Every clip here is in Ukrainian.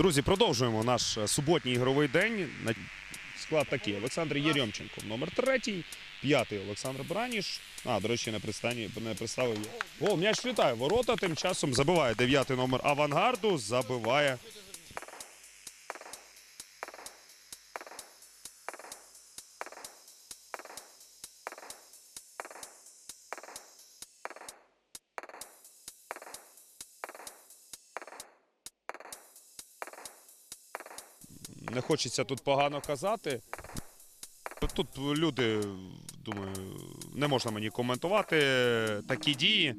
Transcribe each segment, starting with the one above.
Друзі, продовжуємо наш е, суботній ігровий день. Склад такий: Олександр Єрьомченко, номер третій, п'ятий Олександр Браніш. А, до речі, не пристані не представив. О, м'яч літає. Ворота тим часом забиває дев'ятий номер авангарду. Забиває. Не хочеться тут погано казати. Тут люди, думаю, не можна мені коментувати такі дії.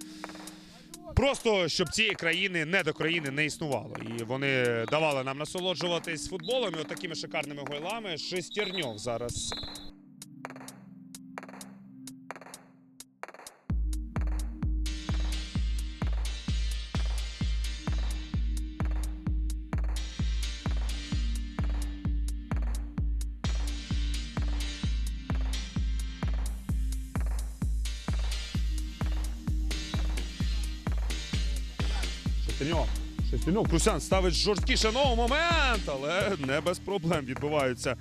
Просто щоб цієї країни не до країни не існувало. І вони давали нам насолоджуватись футболом і от такими шикарними гойлами. Шестерньов зараз. Шестерньов. Шестерньов. Крусян ставить жорсткіше новий момент, але не без проблем відбуваються.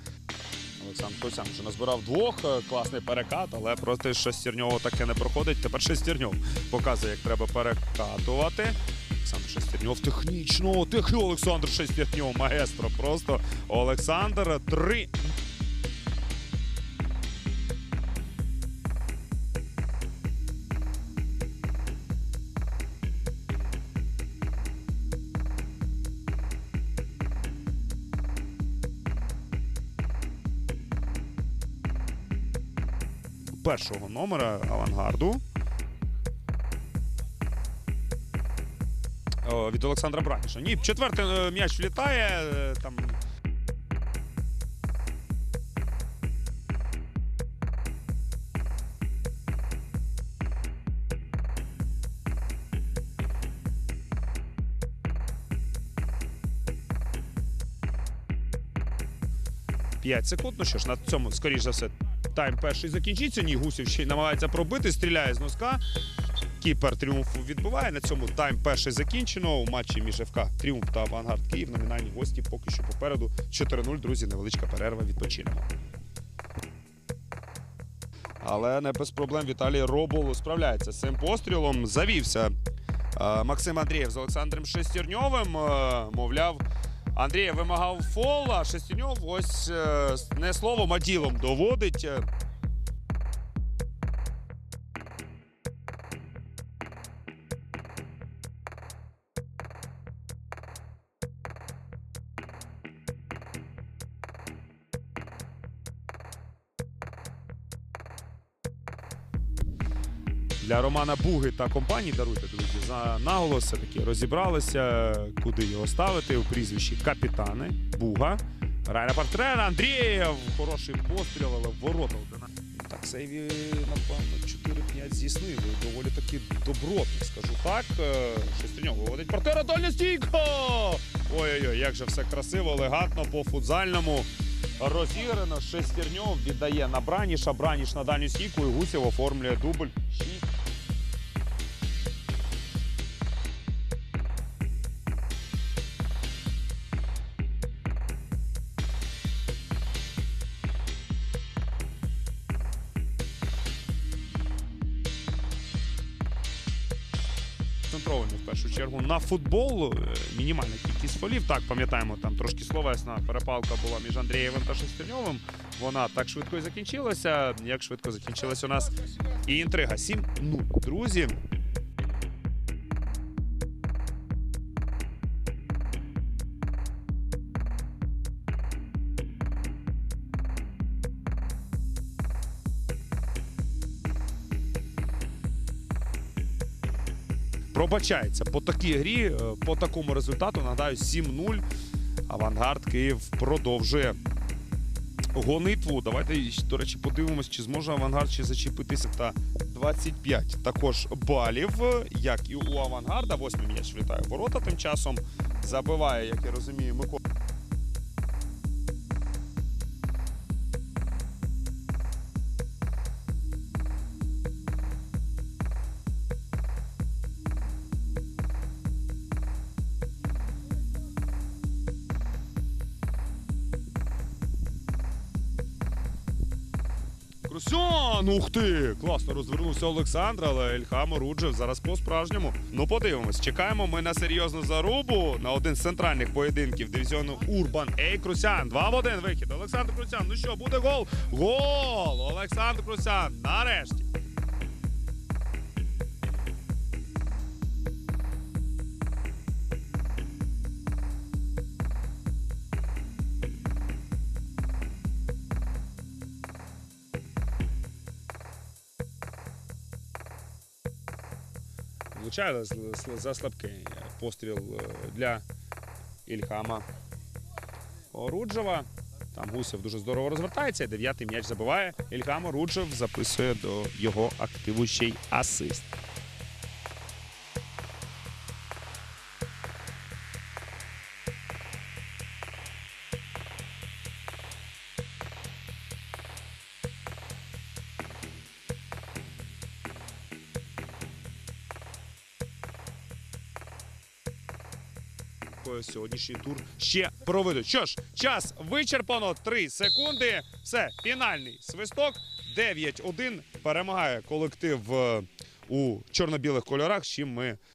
Олександр Крусян вже назбирав двох. е, Класний перекат, але проти Шестерньова таке не проходить. Тепер Шестерньов показує, як треба перекатувати. Олександр Шестерньов технічно. Технічно Олександр Шестерньов. Маестро. Просто Олександр. Три. Першого номера авангарду. Від Олександра Браніша. Ні, четвертий е, м'яч влітає. е, Там П'ять секунд. Ну що ж, на цьому, скоріш за все, тайм перший закінчиться. Ні, Гусів ще й намагається пробити, стріляє з носка. Кіпер тріумфу відбуває. На цьому тайм перший закінчено. У матчі між ФК Тріумф та Авангард Київ. Номінальні гості поки що попереду. 4-0, друзі, невеличка перерва. Відпочинемо. Але не без проблем Віталій Робол справляється з цим пострілом. Завівся е, Максим Андрієв з Олександром Шестерньовим. Е, мовляв, Андрієв вимагав фол, а Шестерньов ось е, не словом, а ділом доводить. Для Романа Буги та компанії даруйте, друзі, за наголос все-таки розібралися, куди його ставити у прізвищі капітани. Буга. Райна Партрен, Андрієв. Хороший постріл, але в ворота. Так, сейві, напевно, 4-5 здійснив. Доволі таки добротно, скажу так. Шестерньов виводить партера дальня стійка! Ой-ой-ой, як же все красиво, елегантно, по-футзальному. Розіграно. Шестерньов віддає на Браніша. Браніш на дальню стійку і Гусєв оформлює дубль. Шість. В першу чергу на футбол. Е, Мінімальна кількість фолів. Так, пам'ятаємо, там трошки словесна перепалка була між Андрієвим та Шестерньовим. Вона так швидко і закінчилася. Як швидко закінчилась у нас і інтрига. 7-0. Друзі. Пробачається по такій грі, е, по такому результату. Нагадаю, 7-0. Авангард Київ продовжує гонитву. Давайте, до речі, подивимось, чи зможе авангард ще зачепитися та 25 також балів, як і у авангарда. Восьмий м'яч влітає ворота. Тим часом забиває, як я розумію, Микола. Петросян! Ух ти! Класно розвернувся Олександр, але Ільхам Оруджев зараз по-справжньому. Ну, подивимось. Чекаємо ми на серйозну зарубу на один з центральних поєдинків дивізіону Урбан Ей Крусян. Два в один вихід. Олександр Крусян. Ну що, буде гол? Гол! Олександр Крусян. Нарешті. Влучає за- слабкий постріл е, для Ільхама Оруджева. Там Гусев дуже здорово розвертається. Дев'ятий м'яч забиває. Ільхам Оруджев записує до його активу ще й асист. Сьогоднішній тур ще проведуть. Що ж, час вичерпано. 3 секунди. Все, фінальний свисток. 9-1 перемагає колектив е, у чорно-білих кольорах, з чим ми